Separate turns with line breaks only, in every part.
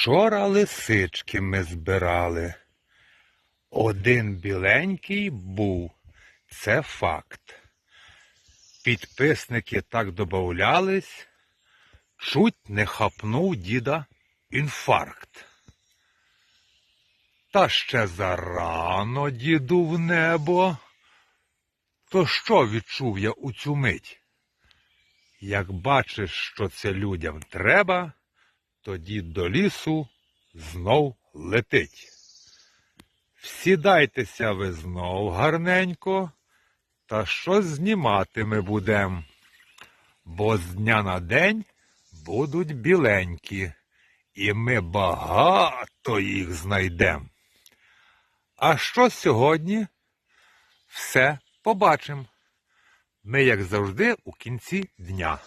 Вчора лисички ми збирали. Один біленький був. Це факт. Підписники так добавлялись, чуть не хапнув діда інфаркт. Та ще зарано, діду, в небо. То що відчув я у цю мить? Як бачиш, що це людям треба, тоді до лісу знов летить. Всідайтеся ви знов гарненько, та щось знімати ми будем, бо з дня на день будуть біленькі, і ми багато їх знайдем. А що сьогодні? Все побачимо. Ми, як завжди, у кінці дня.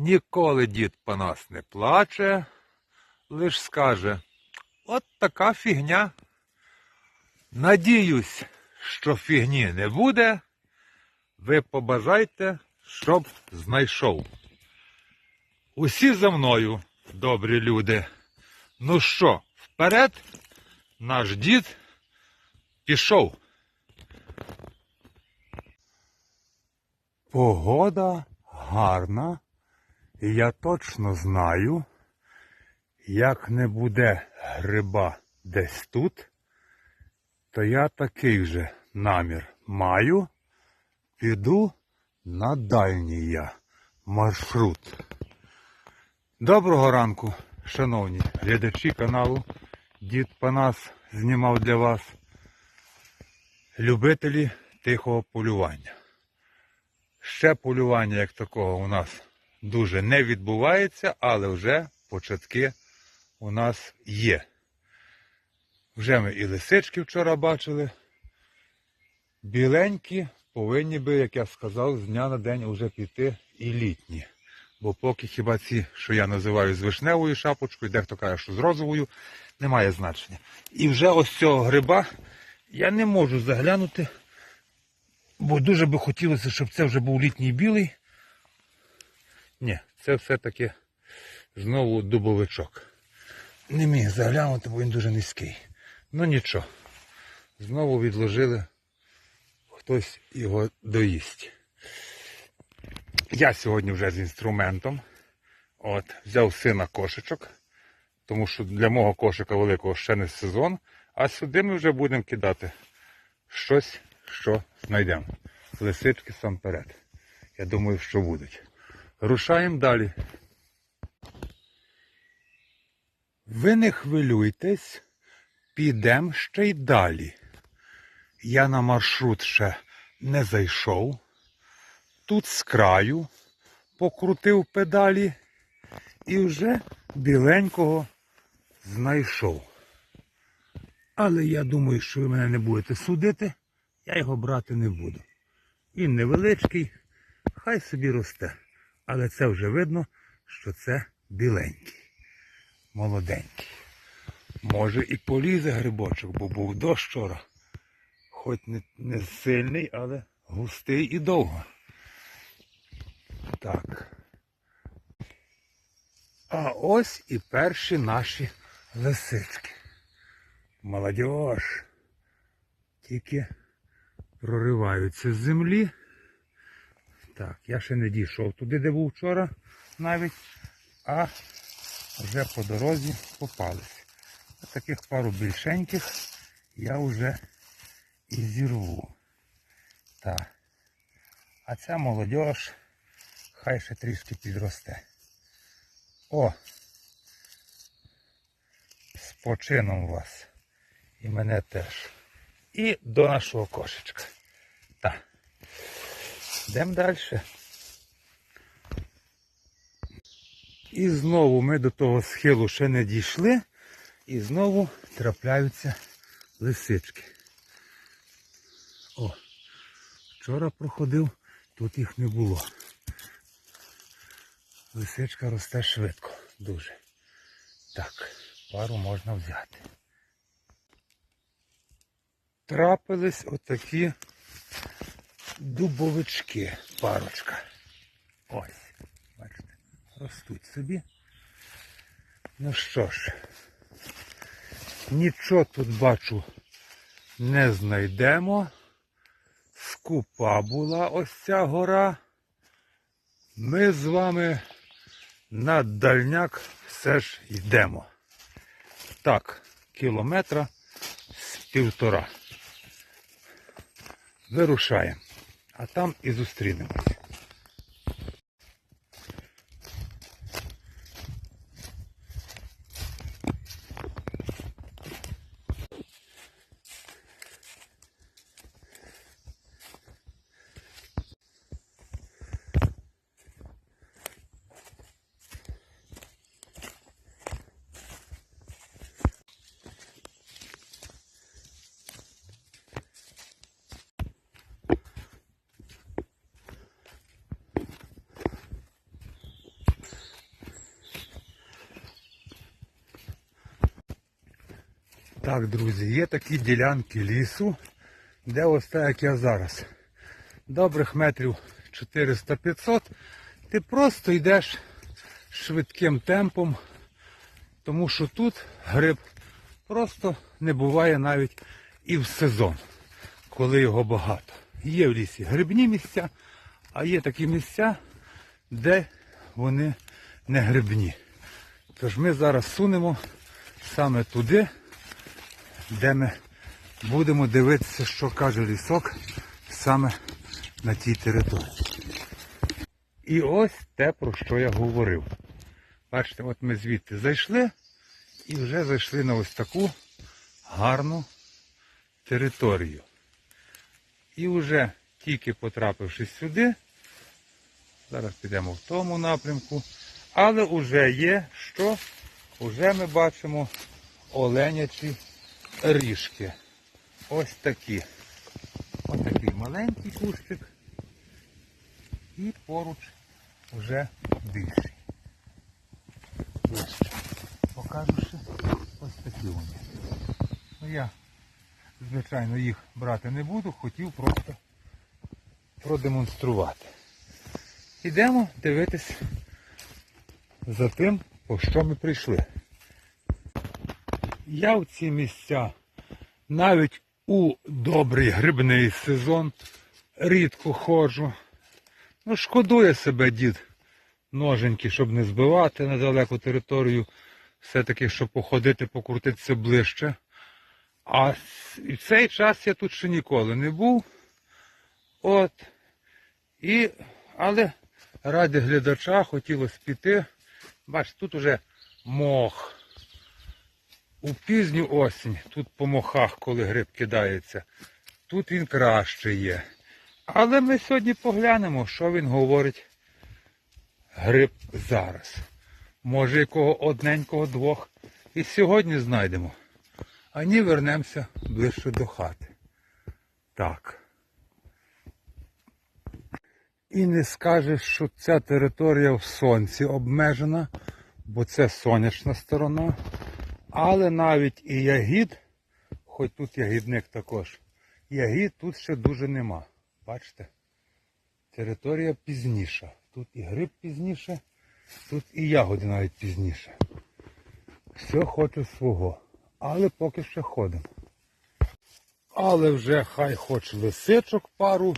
Ніколи дід по нас не плаче, лиш скаже, от така фігня. Надіюсь, що фігні не буде. Ви побажайте, щоб знайшов. Усі за мною, добрі люди. Ну що, вперед, наш дід пішов. Погода гарна, і я точно знаю, як не буде гриба десь тут, то я такий же намір маю, піду на дальній я маршрут. Доброго ранку, шановні глядачі каналу. Дід Панас знімав для вас любителі тихого полювання. Ще полювання як такого у нас дуже не відбувається, але вже початки у нас є. Вже ми і лисички вчора бачили. Біленькі повинні би, як я сказав, з дня на день вже піти і літні. Бо поки хіба ці, що я називаю з вишневою шапочкою, дехто каже, що з розовою, немає значення. І вже ось цього гриба я не можу заглянути, бо дуже би хотілося, щоб це вже був літній білий. Ні, це все-таки знову дубовичок. Не міг заглянути, бо він дуже низький. Ну нічого. Знову відложили, хтось його доїсть. Я сьогодні вже з інструментом. От, взяв сина кошечок, тому що для мого кошика великого ще не сезон, а сюди ми вже будемо кидати щось, що знайдемо. Лисички сам перед. Я думаю, що будуть. Рушаємо далі. Ви не хвилюйтесь, підемо ще й далі. Я на маршрут ще не зайшов. Тут з краю покрутив педалі і вже біленького знайшов. Але я думаю, що ви мене не будете судити, я його брати не буду. Він невеличкий, хай собі росте. Але це вже видно, що це біленький, молоденький. Може і полізе грибочок, бо був дощ вчора. Хоч не, не сильний, але густий і довго. Так. А ось і перші наші лисички. Молодіж. Тільки прориваються з землі. Так, я ще не дійшов туди, де був вчора навіть, а вже по дорозі попались. Ось Таких пару більшеньких я вже і зірву. Так. А ця молодіж хай ще трішки підросте. О! З почином вас. І мене теж. І до нашого кошечка. Йдемо далі. І знову ми до того схилу ще не дійшли. І знову трапляються лисички. О, вчора проходив, тут їх не було. Лисичка росте швидко, дуже. Так, пару можна взяти. Трапились отакі дубовички, парочка. Ось, бачите, ростуть собі. Ну що ж, нічого тут бачу не знайдемо. Скупа була ось ця гора. Ми з вами на дальняк все ж йдемо. Так, кілометра з півтора. Вирушаємо. А там і зустрінемось. Так, друзі, є такі ділянки лісу, де ось так, як я зараз. Добрих метрів 400-500. Ти просто йдеш швидким темпом, тому що тут гриб просто не буває навіть і в сезон, коли його багато. Є в лісі грибні місця, а є такі місця, де вони не грибні. Тож ми зараз сунемо саме туди, де ми будемо дивитися, що каже лісок саме на тій території. І ось те, про що я говорив. Бачите, от ми звідти зайшли і вже зайшли на ось таку гарну територію. І вже тільки потрапивши сюди, зараз підемо в тому напрямку, але вже є, що вже ми бачимо оленячі ріжки. Ось такі. Ось такий маленький кущик. І поруч вже більший. Ось. Покажу ще ось такі вони. Ну я, звичайно, їх брати не буду, хотів просто продемонструвати. Ідемо дивитись за тим, по що ми прийшли. Я в ці місця навіть у добрий грибний сезон рідко ходжу. Ну, шкодує себе дід ноженьки, щоб не збивати на далеку територію, все-таки, щоб походити, покрутитися ближче. А в цей час я тут ще ніколи не був. От. І, але ради глядача хотілося піти. Бачите, тут уже мох. У пізню осінь, тут по мохах, коли гриб кидається, тут він краще є. Але ми сьогодні поглянемо, що він говорить гриб зараз. Може, якого одненького двох і сьогодні знайдемо. А ні, вернемося ближче до хати. Так. І не скажеш, що ця територія в сонці обмежена, бо це сонячна сторона. Але навіть і ягід, хоч тут ягідник також, ягід тут ще дуже нема. Бачите? Територія пізніша. Тут і гриб пізніше, тут і ягоди навіть пізніше. Все хоче свого. Але поки ще ходимо. Але вже хай хоч лисичок пару,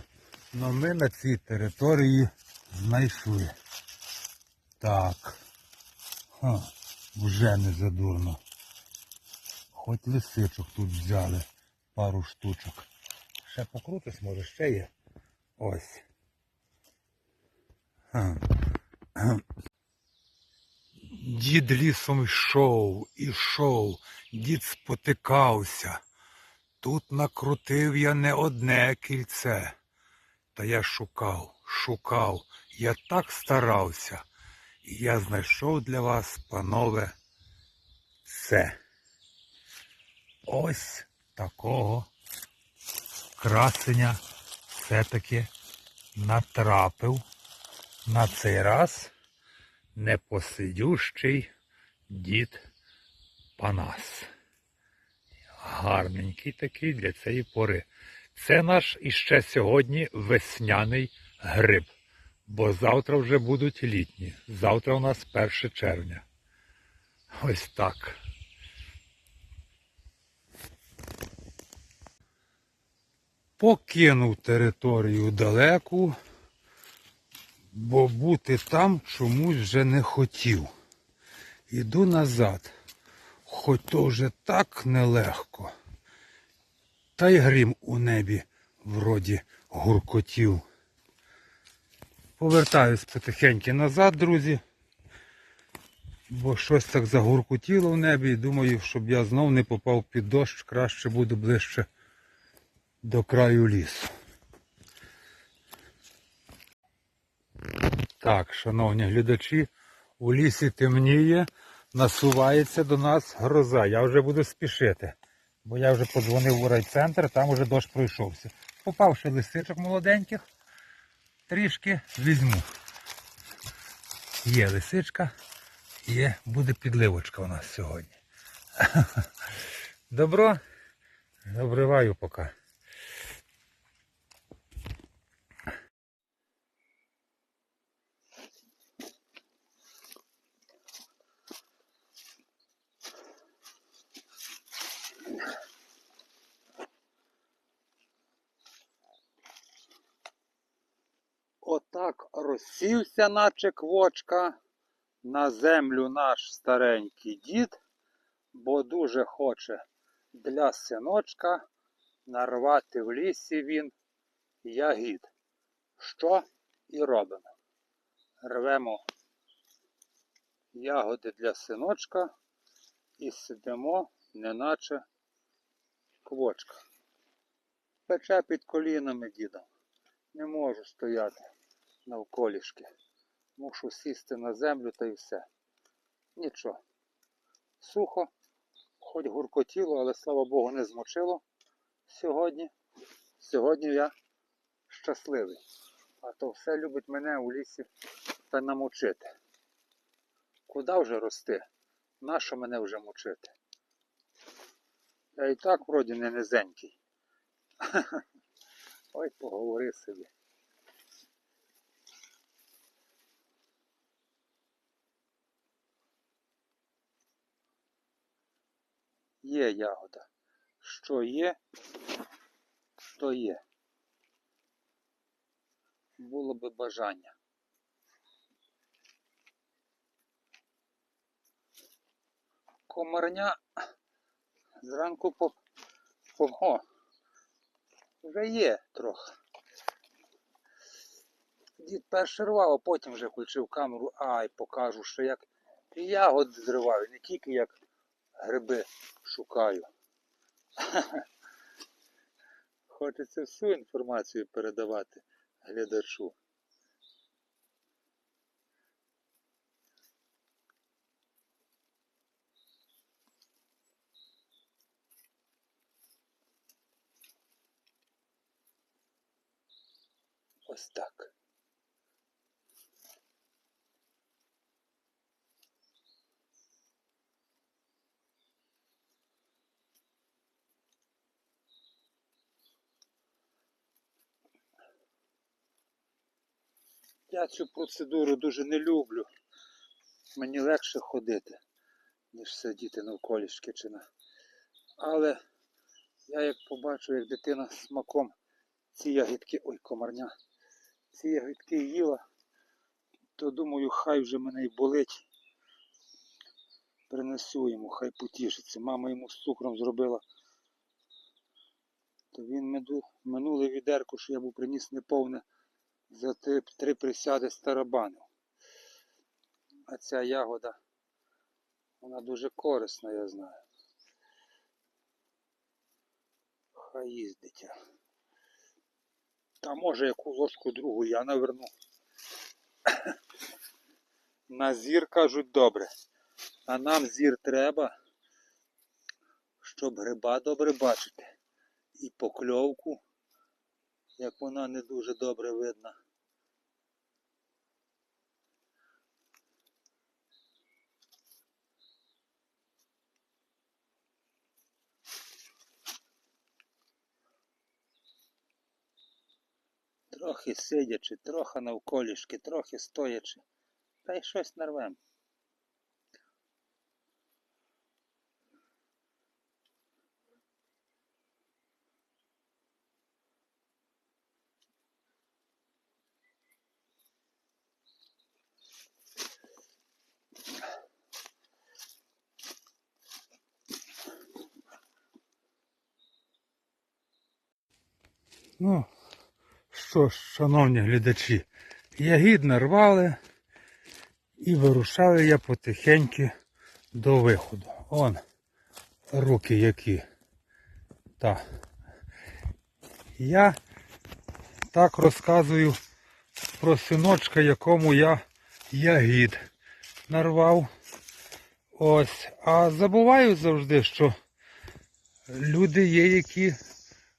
но ми на цій території знайшли. Так. Ха, вже не задурно. Хоч лисичок тут взяли пару штучок. Ще покрутись, може, ще є. Ось. Дід лісом йшов, ішов, дід спотикався. Тут накрутив я не одне кільце. Та я шукав, шукав, я так старався. І я знайшов для вас, панове, це. Ось такого красення все-таки натрапив на цей раз непосидющий дід Панас. Гарненький такий для цієї пори. Це наш іще сьогодні весняний гриб, бо завтра вже будуть літні. Завтра у нас 1 червня. Ось так. Покинув територію далеку, бо бути там чомусь вже не хотів. Іду назад, хоч то вже так нелегко. Та й грім у небі вроді гуркотів. Повертаюсь потихеньки назад, друзі. Бо щось так загуркотіло в небі і думаю, щоб я знов не попав під дощ, краще буду ближче до краю лісу. Так, шановні глядачі, у лісі темніє, насувається до нас гроза. Я вже буду спішити, бо я вже подзвонив у райцентр, там уже дощ пройшовся. Попавши лисичок молоденьких, трішки візьму. Є лисичка, є, буде підливочка у нас сьогодні. Добро, обриваю поки. Отак розсівся, наче квочка, на землю наш старенький дід, бо дуже хоче для синочка нарвати в лісі він ягід. Що і робимо? Рвемо ягоди для синочка і сидимо, неначе квочка. Пече під колінами діда. Не можу стояти навколішки. Мушу сісти на землю та й все. Нічого. Сухо, хоч гуркотіло, але слава Богу, не змочило сьогодні. Сьогодні я щасливий. А то все любить мене у лісі та намочити. Куди вже рости? Нащо мене вже мучити? Я і так вроді не низенький. Ой, поговори собі. Є ягода. Що є, то є. Було би бажання. Комарня зранку по, по о, вже є трохи. Дід перший рвав, а потім вже включив камеру, ай, покажу, що як ягод зриваю, не тільки як гриби шукаю. Хочеться всю інформацію передавати глядачу. Ось так. Я цю процедуру дуже не люблю. Мені легше ходити, ніж сидіти навколішки чи на. Але я як побачу, як дитина смаком ці ягідки, ой, комарня, ці ягідки їла, то думаю, хай вже мене й болить. Принесу йому, хай потішиться. Мама йому з цукром зробила. То він минуле відерко, що я був приніс неповне, за три, три присяди старабанив. А ця ягода, вона дуже корисна, я знаю. Хай їсть дитя. Та може яку ложку другу я наверну. На зір кажуть добре. А нам зір треба, щоб гриба добре бачити. І покльовку, як вона не дуже добре видна. трохи сидячи, трохи навколішки, трохи стоячи, та й щось нарвемо. Ну, що ж, шановні глядачі, ягід нарвали і вирушаю я потихеньки до виходу. Он, руки які. Так. Я так розказую про синочка, якому я ягід нарвав. Ось. А забуваю завжди, що люди є, які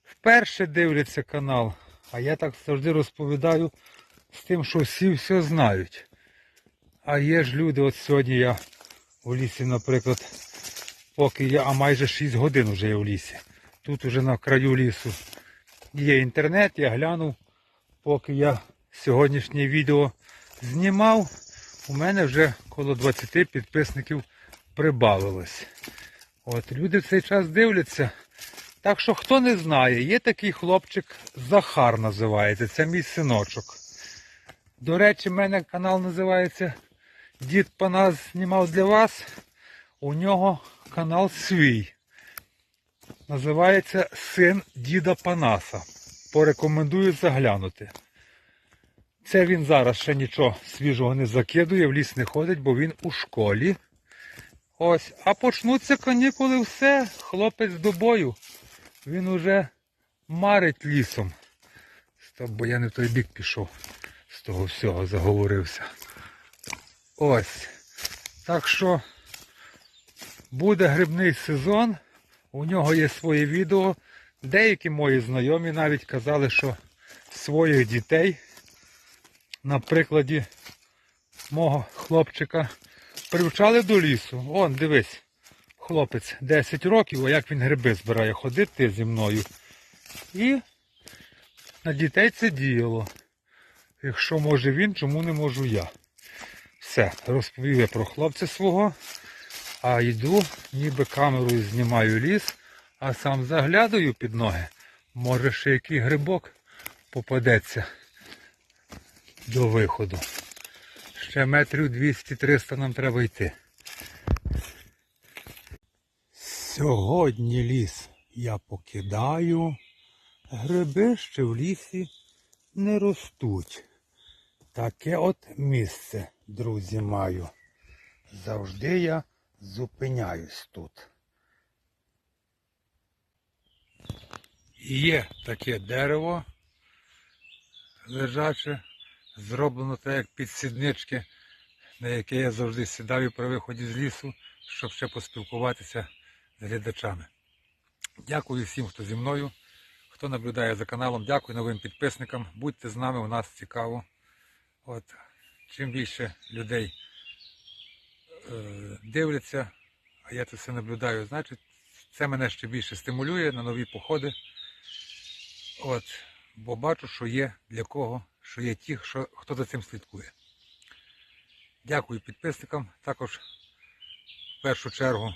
вперше дивляться канал. А я так завжди розповідаю з тим, що всі все знають. А є ж люди, от сьогодні я у лісі, наприклад, поки я, а майже 6 годин вже я в лісі. Тут уже на краю лісу є інтернет, я глянув, поки я сьогоднішнє відео знімав, у мене вже коло 20 підписників прибавилось. От люди в цей час дивляться. Так що хто не знає, є такий хлопчик Захар називається, це мій синочок. До речі, в мене канал називається Дід Панас знімав для вас. У нього канал свій. Називається Син Діда Панаса. Порекомендую заглянути. Це він зараз ще нічого свіжого не закидує, в ліс не ходить, бо він у школі. Ось, а почнуться канікули все, хлопець до бою. Він уже марить лісом. Стоп, бо я не в той бік пішов. З того всього заговорився. Ось. Так що буде грибний сезон. У нього є своє відео. Деякі мої знайомі навіть казали, що своїх дітей на прикладі мого хлопчика привчали до лісу. Он, дивись, хлопець 10 років, а як він гриби збирає ходити зі мною. І на дітей це діяло. Якщо може він, чому не можу я? Все, розповів я про хлопця свого, а йду, ніби камерою знімаю ліс, а сам заглядаю під ноги. Може ще який грибок попадеться до виходу. Ще метрів 200-300 нам треба йти. Сьогодні ліс я покидаю. Гриби ще в лісі не ростуть. Таке от місце, друзі, маю. Завжди я зупиняюсь тут. Є таке дерево лежаче, зроблено так, як підсіднички, на яке я завжди сідаю при виході з лісу, щоб ще поспілкуватися глядачами. Дякую всім, хто зі мною, хто наблюдає за каналом. Дякую новим підписникам. Будьте з нами, у нас цікаво. От, чим більше людей е, дивляться, а я це все наблюдаю, значить, це мене ще більше стимулює на нові походи. От, бо бачу, що є для кого, що є ті, що, хто за цим слідкує. Дякую підписникам. Також в першу чергу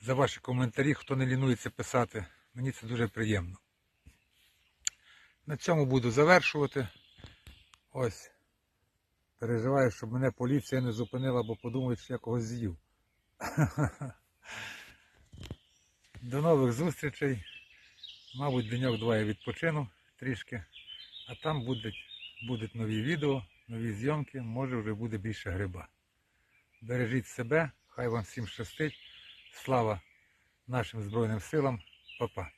за ваші коментарі, хто не лінується писати. Мені це дуже приємно. На цьому буду завершувати. Ось. Переживаю, щоб мене поліція не зупинила, бо подумають, що я когось з'їв. До нових зустрічей. Мабуть, деньок два я відпочину трішки, а там будуть, будуть нові відео, нові зйомки, може вже буде більше гриба. Бережіть себе, хай вам всім щастить. Слава нашим Збройним силам, Па-па.